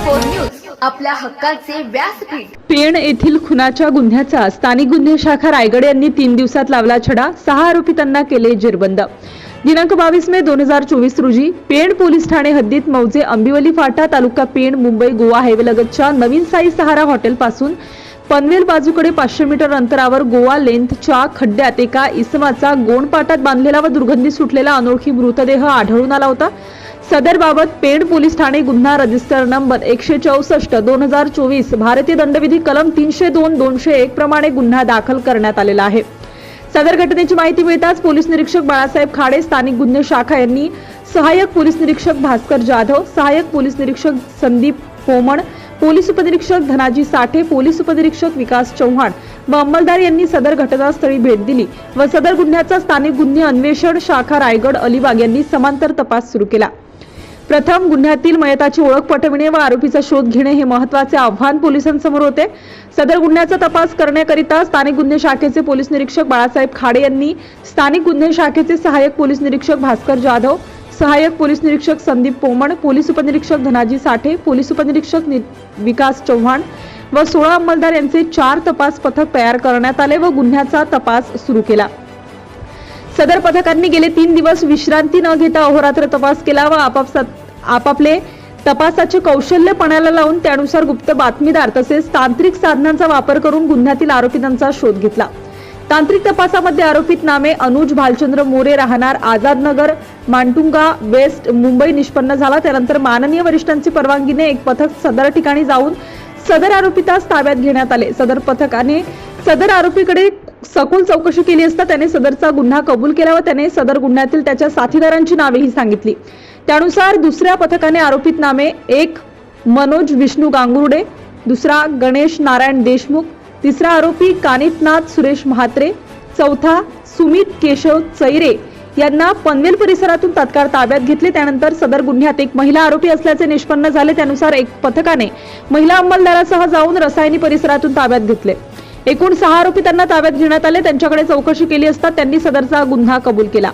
News आपल्या हक्काचे व्यासपीठ. पेण येथील खुनाच्या गुन्ह्याचा स्थानिक गुन्हे शाखा रायगड यांनी तीन दिवसात लावला छडा. सहा आरोपितांना केले जेरबंद. दिनांक बावीस मे दोन हजार चोवीस रोजी पेण पोलीस ठाणे हद्दीत मौजे अंबिवली फाटा तालुका पेण मुंबई गोवा हायवे लगतच्या नवीन साई सहारा हॉटेल पासून पनवेल बाजूकडे पाचशे मीटर अंतरावर गोवा लेंथच्या खड्ड्यात एका इसमाचा गोणपाटात बांधलेला व दुर्गंधी सुटलेला अनोळखी मृतदेह आढळून आला होता. सदरबाबत पेड पेण पोलीस ठाणे गुन्हा रजिस्टर नंबर एकशे चौसष्ट दोन हजार चोवीस भारतीय दंडविधी कलम तीनशे दोन दोनशे एक प्रमाणे गुन्हा दाखल करण्यात आलेला आहे. सदर घटनेची माहिती मिळताच पोलीस निरीक्षक बाळासाहेब खाडे स्थानिक गुन्हे शाखा यांनी सहाय्यक पोलीस निरीक्षक भास्कर जाधव सहाय्यक पोलीस निरीक्षक संदीप पोमण पोलीस उपनिरीक्षक धनाजी साठे पोलीस उपनिरीक्षक विकास चव्हाण व अंमलदार यांनी सदर घटनास्थळी भेट दिली व सदर गुन्ह्याचा स्थानिक गुन्हे अन्वेषण शाखा रायगड अलिबाग यांनी समांतर तपास सुरू केला. प्रथम गुन्ह्यातील मयताची ओळख पटविणे व आरोपीचा शोध घेणे हे महत्त्वाचे आव्हान पोलिसांसमोर होते. सदर गुन्ह्याचा तपास करण्याकरिता स्थानिक गुन्हे शाखेचे पोलीस निरीक्षक बाळासाहेब खाडे यांनी स्थानिक गुन्हे शाखेचे सहाय्यक पोलीस निरीक्षक भास्कर जाधव सहाय्यक पोलीस निरीक्षक संदीप पोमण पोलीस उपनिरीक्षक धनाजी साठे पोलीस उपनिरीक्षक विकास चव्हाण व सोळा अंमलदार यांचे चार तपास पथक तयार करण्यात आले व गुन्ह्याचा तपास सुरू केला. सदर पथकांनी गेले तीन दिवस विश्रांती न घेता अहोरात्र तपास केला व आपापसात आपापले तपासाचे कौशल्य पणाला लावून त्यानुसार गुप्त बातमीदार तसेच तांत्रिक साधनांचा वापर करून गुन्ह्यातील आरोपितांचा शोध घेतला. तांत्रिक तपासामध्ये आरोपित नामे अनुज भालचंद्र मोरे राहणार आझादनगर मांटुंगा वेस्ट मुंबई निष्पन्न झाला. त्यानंतर माननीय वरिष्ठांची परवानगीने एक पथक सदर ठिकाणी जाऊन सदर आरोपितास ताब्यात घेण्यात आले. सदर पथकाने सदर आरोपीकडे सखोल चौकशी केली असता त्याने सदरचा गुन्हा कबूल केला व त्याने सदर गुन्ह्यातील त्याच्या साथीदारांची नावेही सांगितली. त्यानुसार दुसऱ्या पथकाने आरोपित नामे एक मनोज विष्णू गांगुर्डे दुसरा गणेश नारायण देशमुख तिसरा आरोपी कानितनाथ सुरेश म्हात्रे चौथा सुमित केशव चैरे यांना पनवेल परिसरातून तत्काळ ताब्यात घेतले. त्यानंतर सदर गुन्ह्यात एक महिला आरोपी असल्याचे निष्पन्न झाले. त्यानुसार एक पथकाने महिला अंमलदारासह जाऊन रसायनी परिसरातून ताब्यात घेतले. एकूण सहा आरोपी त्यांना ताब्यात घेण्यात आले. त्यांच्याकडे चौकशी केली असता त्यांनी सदरचा गुन्हा कबूल केला.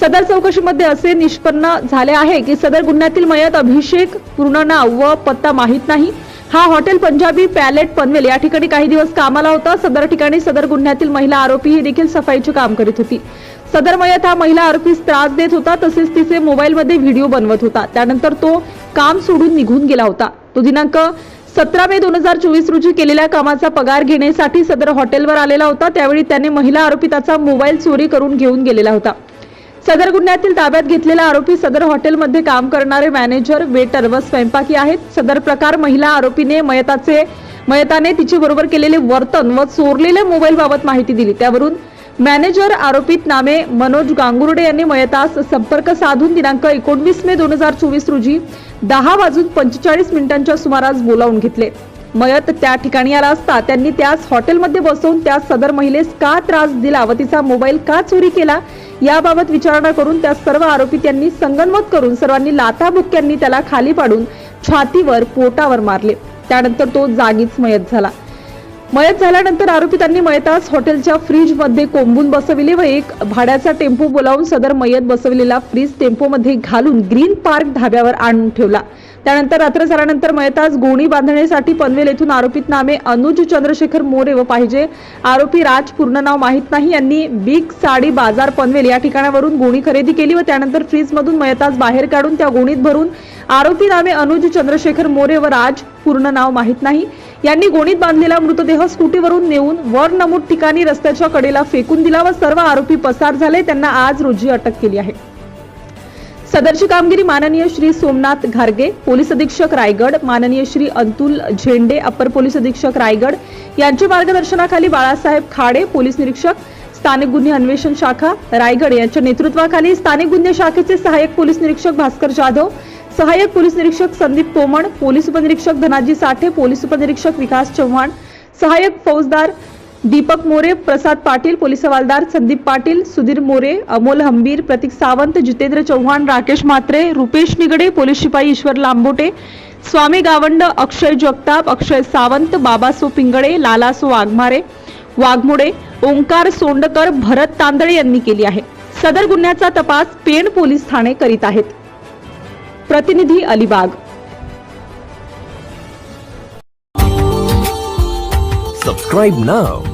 सदर चौकशीमध्ये असे निष्पन्न झाले आहे की सदर गुन्ह्यातील मयत अभिषेक पूर्ण नाव व पत्ता माहीत नाही. हा हॉटेल पंजाबी पॅलेट पनवेल या ठिकाणी काही दिवस कामाला होता. सदर ठिकाणी सदर गुन्ह्यातील महिला आरोपी ही देखील सफाईचे काम करीत होती. सदर मयत हा महिला आरोपीस त्रास देत होता तसेच तिचे मोबाईलमध्ये व्हिडिओ बनवत होता. त्यानंतर तो काम सोडून निघून गेला होता. तो दिनांक सतरा मे दोन हजार चोवीस रोजी केलेल्या कामाचा पगार घेण्यासाठी सदर हॉटेलवर आलेला होता. त्यावेळी त्याने महिला आरोपिताचा मोबाईल चोरी करून घेऊन गेलेला होता. सदर गुन्ह्यातील ताब्यात घेतलेला आरोपी सदर हॉटेलमध्ये काम करणारे मॅनेजर वेटर व स्वयंपाकी आहेत. सदर प्रकार महिला आरोपीने मयताचे मयताने तिचे बरोबर केलेले वर्तन व चोरलेल्या मोबाईल बाबत माहिती दिली. त्यावरून मॅनेजर आरोपित नामे मनोज गांगुर्डे यांनी मयतास संपर्क साधून दिनांक एकोणवीस मे दोन हजार चोवीस रोजी दहा वाजून पंचेचाळीस मिनिटांच्या सुमारास बोलावून घेतले. मयत त्या ठिकाणी आला असता. त्यांनी त्यास हॉटेलमध्ये बसवून त्या सदर महिलेस का त्रास दिला व तिचा मोबाईल का चोरी केला याबाबत विचारणा करून त्या सर्व आरोपी त्यांनी संगनमत करून सर्वांनी लाथाबुक्क्यांनी त्याला खाली पाडून छातीवर पोटावर मारले. त्यानंतर तो जागीच मयत झाला. मयत झाल्यानंतर आरोपितांनी मयतास हॉटेलच्या फ्रीजमध्ये कोंबून बसविले व एक भाड्याचा टेम्पो बोलावून सदर मयत बसविलेला फ्रीज टेम्पोमध्ये घालून ग्रीन पार्क धाब्यावर आणून ठेवला. त्यानंतर रात्र झाल्यानंतर मयतास गोणी बांधण्यासाठी पनवेल येथून आरोपित नामे अनुज चंद्रशेखर मोरे व पाहिजे. आरोपी राज पूर्ण नाव माहीत नाही. यांनी बिग साडी बाजार पनवेल या ठिकाणावरून गोणी खरेदी केली व त्यानंतर फ्रीजमधून मयतास बाहेर काढून त्या गोणीत भरून आरोपी नामे अनुज चंद्रशेखर मोरे व राज पूर्ण नाव माहीत नाही. यांनी गोणीत बांधलेला मृतदेह स्कूटीवरून नेऊन वर नमूद ठिकाणी रस्त्याच्या कडेला फेकून दिला व सर्व आरोपी पसार झाले. त्यांना आज रोजी अटक केली आहे. सदरची कामगिरी माननीय श्री सोमनाथ घारगे पोलीस अधीक्षक रायगड माननीय श्री अंतुल झेंडे अपर पोलीस अधीक्षक रायगड यांच्या मार्गदर्शनाखाली बाळासाहेब खाडे पोलीस निरीक्षक स्थानिक गुन्हे अन्वेषण शाखा रायगड यांच्या नेतृत्वाखाली स्थानिक गुन्हे शाखेचे सहाय्यक पोलीस निरीक्षक भास्कर जाधव सहाय्यक पोलीस निरीक्षक संदीप तोमण पोलीस उपनिरीक्षक धनाजी साठे पोलीस उपनिरीक्षक विकास चव्हाण सहाय्यक फौजदार दीपक मोरे प्रसाद पाटील पोलीस हवालदार संदीप पाटील सुधीर मोरे अमोल हंबीर प्रतीक सावंत जितेंद्र चौहान राकेश म्हात्रे रुपेश निगडे पोलीस शिपाई ईश्वर लांबोटे स्वामी गावंड अक्षय जगताप अक्षय सावंत बाबासो पिंगळे लालासो वाघमारे वाघमोडे ओंकार सोंडकर भरत तांदळे यांनी केली आहे. सदर गुन्ह्याचा तपास पेण पोलीस ठाणे करीत आहेत. प्रतिनिधी अलिबाग. Subscribe now